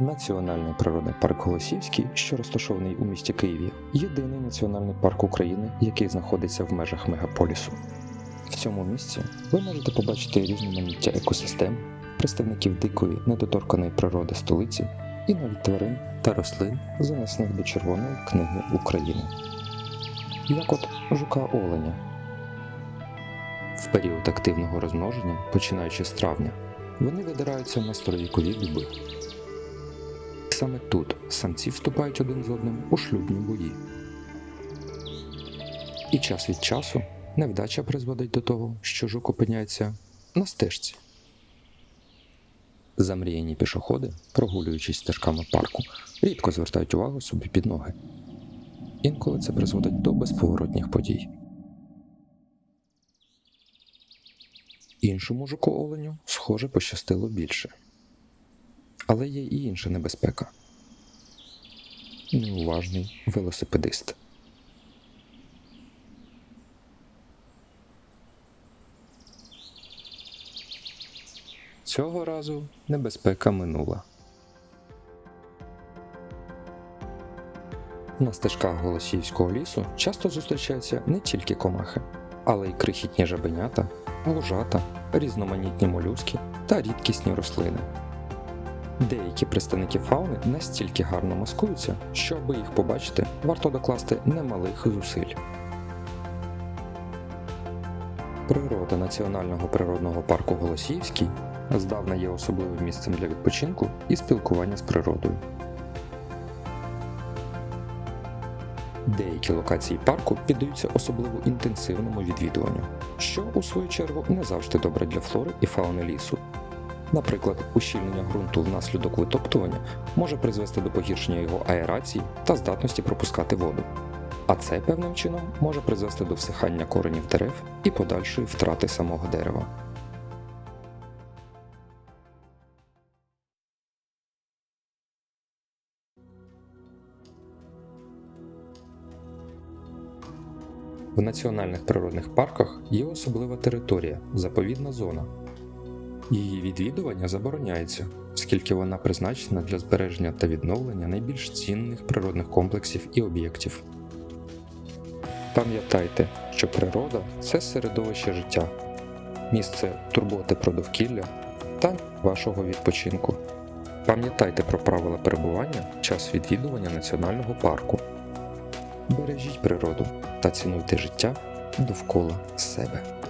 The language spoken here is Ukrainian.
Національний природний парк Голосівський, що розташований у місті Києві, єдиний національний парк України, який знаходиться в межах мегаполісу. В цьому місці ви можете побачити різноманіття екосистем, представників дикої недоторканої природи столиці і навіть тварин та рослин, занесених до Червоної книги України. Як от жука оленя. В період активного розмноження, починаючи з травня, вони видираються на старовікові дуби. Саме тут самці вступають один з одним у шлюбні бої. І час від часу невдача призводить до того, що жук опиняється на стежці. Замріяні пішоходи, прогулюючись стежками парку, рідко звертають увагу собі під ноги. Інколи це призводить до безповоротних подій. Іншому жуку оленю, схоже, пощастило більше. Але є і інша небезпека. Неуважний велосипедист. Цього разу небезпека минула. На стежках Голосіївського лісу часто зустрічаються не тільки комахи, але й крихітні жабенята, лужата, різноманітні молюски та рідкісні рослини. Деякі представники фауни настільки гарно маскуються, що аби їх побачити, варто докласти немалих зусиль. Природа Національного природного парку Голосіївський здавна є особливим місцем для відпочинку і спілкування з природою. Деякі локації парку піддаються особливо інтенсивному відвідуванню, що у свою чергу не завжди добре для флори і фауни лісу. Наприклад, ущільнення ґрунту внаслідок витоптування може призвести до погіршення його аерації та здатності пропускати воду. А це певним чином може призвести до всихання коренів дерев і подальшої втрати самого дерева. В національних природних парках є особлива територія заповідна зона. Її відвідування забороняється, оскільки вона призначена для збереження та відновлення найбільш цінних природних комплексів і об'єктів. Пам'ятайте, що природа це середовище життя, місце турботи про довкілля та вашого відпочинку. Пам'ятайте про правила перебування в час відвідування національного парку. Бережіть природу та цінуйте життя довкола себе.